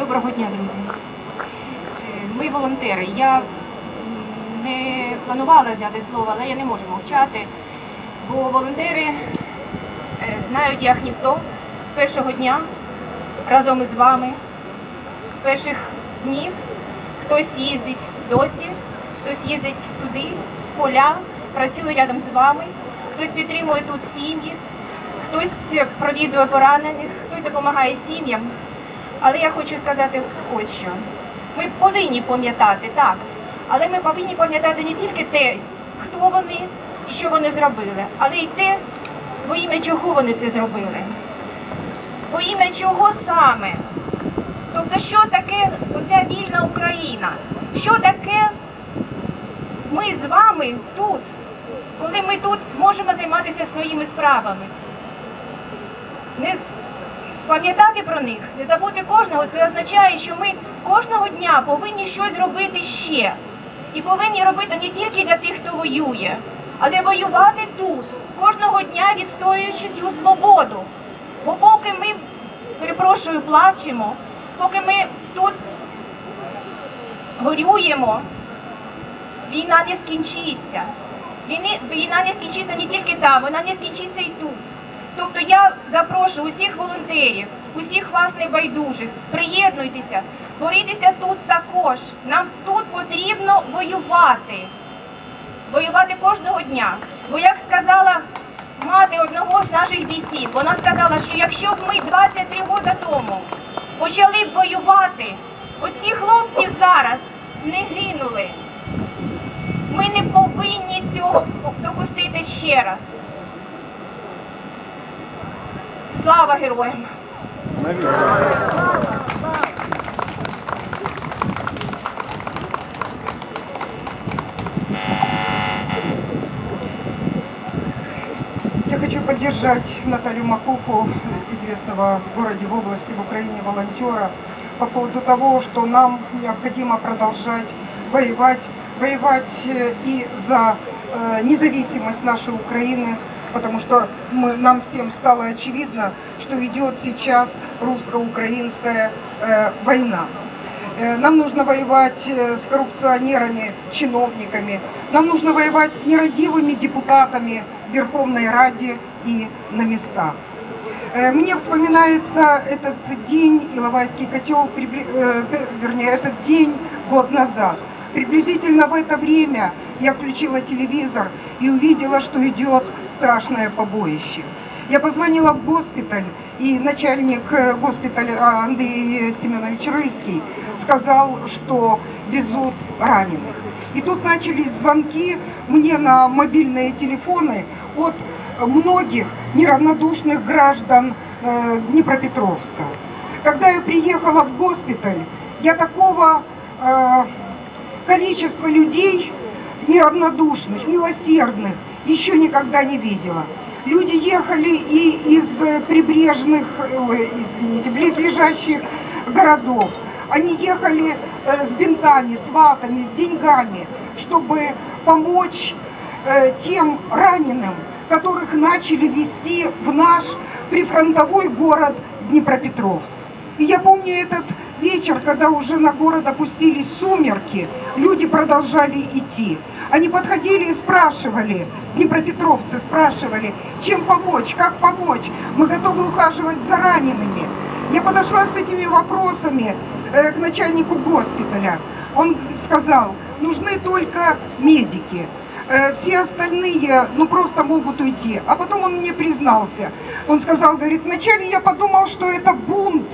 Доброго дня, друзі. Е, Ми волонтери. Я не планувала взяти слово, але я не можу мовчати, бо волонтери е, знають як ніхто з першого дня разом із вами, з перших днів. Хтось їздить досі, хтось їздить туди, в поля, працює рядом з вами, хтось підтримує тут сім'ї, хтось провідує поранених, хтось допомагає сім'ям. Але я хочу сказати ось що. Ми повинні пам'ятати, так. Але ми повинні пам'ятати не тільки те, хто вони і що вони зробили, але й те, во ім'я чого вони це зробили. Во ім'я чого саме. Тобто, що таке оця вільна Україна? Що таке ми з вами тут, коли ми тут можемо займатися своїми справами? Не пам'ятати про них, не забути кожного, це означає, що ми кожного дня повинні щось робити ще. І повинні робити не тільки для тих, хто воює, але воювати тут, кожного дня відстоюючи цю свободу. Бо поки ми, перепрошую, плачемо, поки ми тут горюємо, війна не скінчиться. Війни, війна не скінчиться не тільки там, вона не скінчиться і тут. Тобто я запрошую усіх волонтерів, усіх вас небайдужих, приєднуйтеся, борітеся тут також. Нам тут потрібно воювати. Воювати кожного дня. Бо як сказала мати одного з наших бійців, вона сказала, що якщо б ми 23 роки тому почали б воювати, оці хлопці зараз не гинули. Ми не повинні цього допустити ще раз. Слава героям! Я хочу поддержать Наталью Макуху, известного в городе, в области, в Украине волонтера, по поводу того, что нам необходимо продолжать воевать, воевать э, и за э, независимость нашей Украины, потому что мы, нам всем стало очевидно, что идет сейчас русско-украинская э, война. Э, Нам нужно воевать э, с коррупционерами, чиновниками. Нам нужно воевать с нерадивыми депутатами Верховной Раде и на местах. Э, Мне вспоминается этот день, Иловайский котел, э, вернее, этот день год назад. Приблизительно в это время я включила телевизор и увидела, что идет страшное побоище. Я позвонила в госпиталь, и начальник э, госпиталя Андрей Семенович Рыльский сказал, что везут раненых. И тут начались звонки мне на мобильные телефоны от многих неравнодушных граждан э, Днепропетровска. Когда я приехала в госпиталь, я такого э, количества людей неравнодушных, милосердных еще никогда не видела. Люди ехали и из э, прибрежных, ой, извините, близлежащих городов. Они ехали э, с бинтами, с ватами, с деньгами, чтобы помочь э, тем раненым, которых начали везти в наш прифронтовой город Днепропетровск. И я помню этот вечер, когда уже на город опустились сумерки, люди продолжали идти. Они подходили и спрашивали, днепропетровцы спрашивали, чем помочь, как помочь, мы готовы ухаживать за ранеными. Я подошла с этими вопросами э, к начальнику госпиталя. Он сказал, нужны только медики. Э, Все остальные, ну, просто могут уйти. А потом он мне признался. Он сказал, говорит, вначале я подумал, что это бунт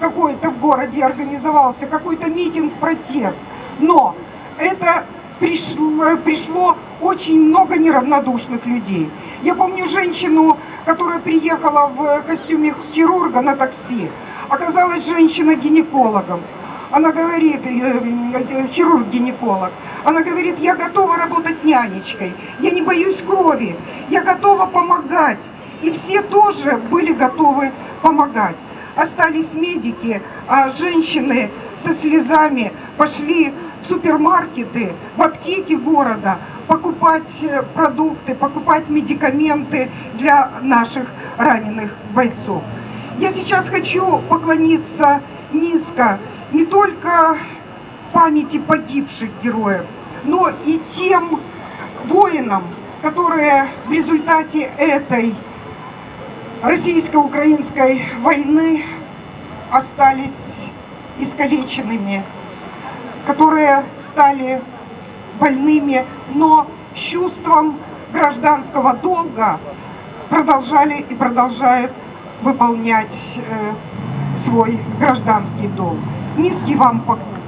какой-то в городе организовался, какой-то митинг, протест. Но это пришло, пришло очень много неравнодушных людей. Я помню женщину, которая приехала в костюме хирурга на такси. Оказалась женщина гинекологом. Она говорит, э, э, хирург-гинеколог, она говорит, я готова работать нянечкой, я не боюсь крови, я готова помогать. И все тоже были готовы помогать. Остались медики, а женщины со слезами пошли в супермаркеты, в аптеки города покупать э, продукты, покупать медикаменты для наших раненых бойцов. Я сейчас хочу поклониться низко не только памяти погибших героев, но и тем воинам, которые в результате этой российско-украинской войны остались искалеченными, которые стали больными, но с чувством гражданского долга продолжали и продолжают выполнять э, свой гражданский долг. Низкий вам поклон.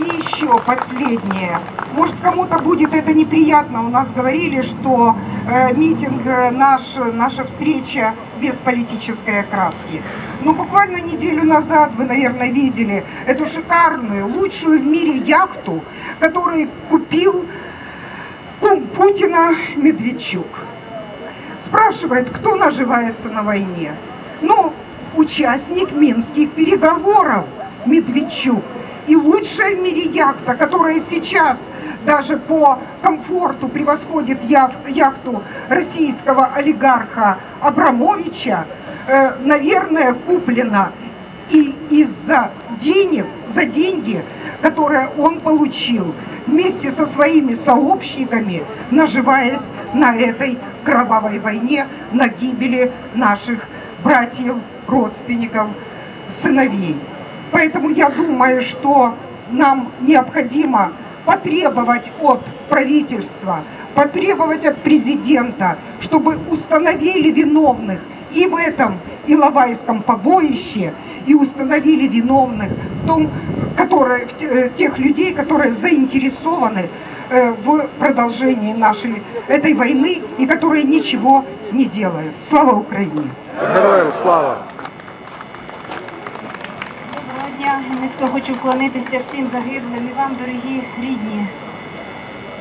И еще последнее. Может, кому-то будет это неприятно. У нас говорили, что э, митинг э, наш, наша встреча без политической окраски. Но буквально неделю назад вы, наверное, видели эту шикарную, лучшую в мире яхту, которую купил кум Путина Медведчук. Спрашивает, кто наживается на войне. Ну, участник минских переговоров Медведчук. И лучшая в мире яхта, которая сейчас даже по комфорту превосходит яхту российского олигарха Абрамовича, э, наверное, куплена и из-за денег, за деньги, которые он получил вместе со своими сообщниками, наживаясь на этой кровавой войне, на гибели наших братьев, родственников, сыновей. Поэтому я думаю, что нам необходимо потребовать от правительства, потребовать от президента, чтобы установили виновных и в этом Иловайском побоище, и установили виновных в том, которые, э, тех людей, которые заинтересованы э, в продолжении нашей этой войны и которые ничего не делают. Слава Украине! Героям слава! Дня. Низько хочу вклонитися всім загиблим і вам, дорогі рідні.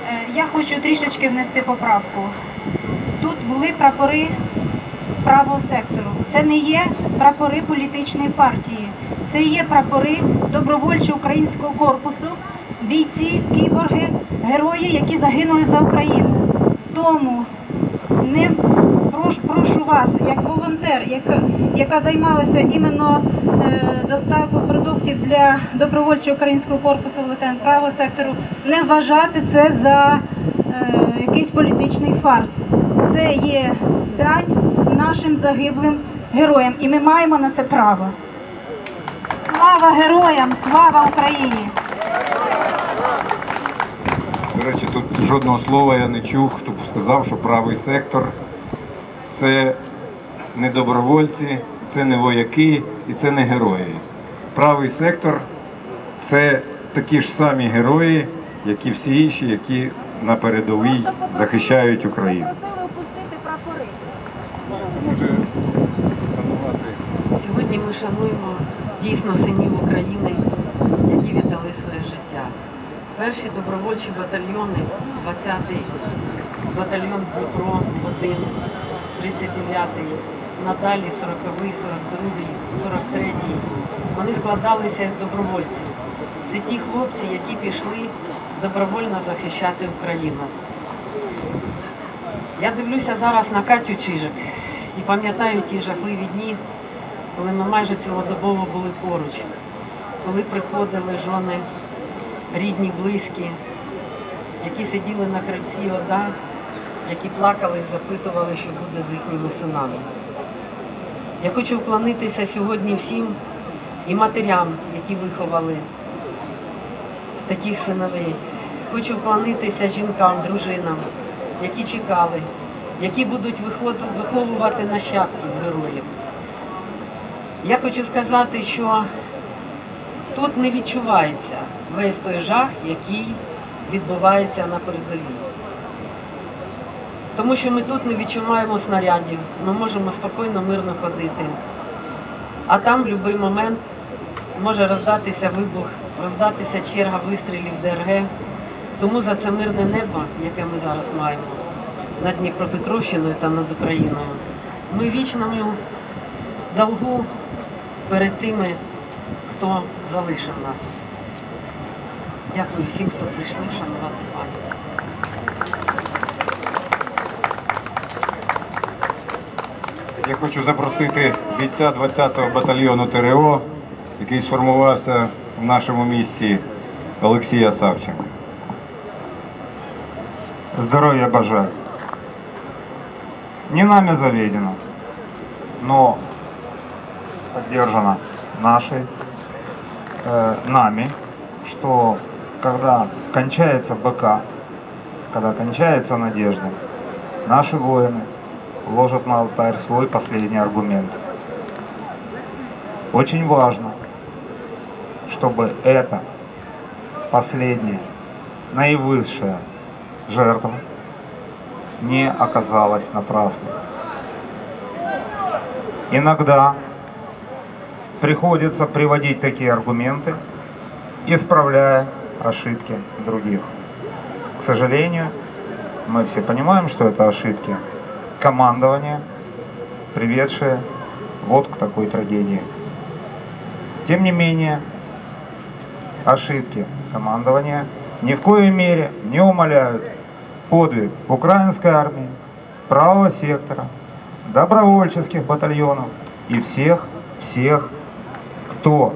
Е, Я хочу трішечки внести поправку. Тут були прапори правого сектору. Це не є прапори політичної партії. Це є прапори добровольчого українського корпусу, бійці, кіборги, герої, які загинули за Україну. Тому не прошу, вас, як волонтер, яка, займалася іменно е, доставкою продуктів для добровольчого українського корпусу ВТН правого сектору, не вважати це за е, якийсь політичний фарс. Це є дань нашим загиблим героям, і ми маємо на це право. Слава героям! Слава Україні! До речі, тут жодного слова я не чув, хто б сказав, що правий сектор це не добровольці, це не вояки і це не герої. Правий сектор це такі ж самі герої, як і всі інші, які на передовій захищають Україну. Попросили опустити прапори. Сьогодні ми шануємо дійсно синів України, які віддали своє життя. Перші добровольчі батальйони, 20-й батальйон Дніпро 1, 39-й, надалі 40-й, 42-й, 43-й. Вони складалися з добровольців. Це ті хлопці, які пішли добровольно захищати Україну. Я дивлюся зараз на Катю Чижик і пам'ятаю ті жахливі дні, коли ми майже цілодобово були поруч, коли приходили жони, рідні, близькі, які сиділи на крильці ОДА, які плакали і запитували, що буде з їхніми синами. Я хочу вклонитися сьогодні всім і матерям, які виховали таких синовей. Хочу вклонитися жінкам, дружинам, які чекали, які будуть виховувати нащадків героїв. Я хочу сказати, що тут не відчувається весь той жах, який відбувається на передовій. Тому що ми тут не відчуваємо снарядів, ми можемо спокійно, мирно ходити. А там в будь-який момент може роздатися вибух, роздатися черга вистрілів ДРГ. Тому за це мирне небо, яке ми зараз маємо над Дніпропетровщиною та над Україною, ми вічному долгу перед тими, хто залишив нас. Дякую всім, хто прийшли вшанувати пам'ять. Я хочу запросити бійця 20-го батальйону ТРО, який сформувався в нашому місті Олексія Савченка. Здоровья бажаю. Не нами заведено, но поддержано нашей, э, нами, что когда кончается БК, когда кончается надежда, наши воины ложат на алтарь свой последний аргумент. Очень важно, чтобы это последняя, наивысшая жертва не оказалась напрасной. Иногда приходится приводить такие аргументы, исправляя ошибки других. К сожалению, мы все понимаем, что это ошибки командования, приведшие вот к такой трагедии. Тем не менее, ошибки командования ни в коей мере не умаляют подвиг украинской армии, правого сектора, добровольческих батальонов и всех, всех, кто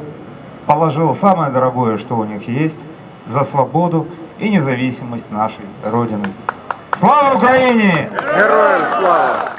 положил самое дорогое, что у них есть, за свободу и независимость нашей Родины. Слава Украине! Героям слава!